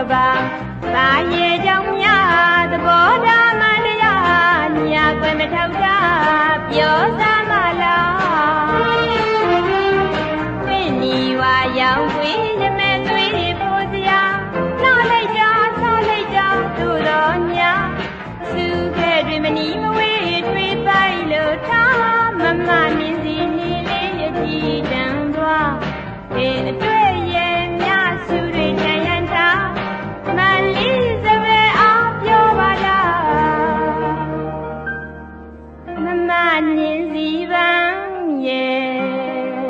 ကဘာသာရေကြောင့်များသဘောဓမ္မတရားညာကွယ်မထောက်တာပြောစားမလားပင်နီဝါရောက်ဝေးနမဲ့သွေးဖို့စရာနားလိုက်ကြဆားလိုက်ကြသူတော်ညာသူကဲ့တွင်မနီမဝေးတွေးပိုက်လို့ထားမမမြင်စီနေလေးအကြည့်တန်သွားတဲ့အတွက် Bạn 望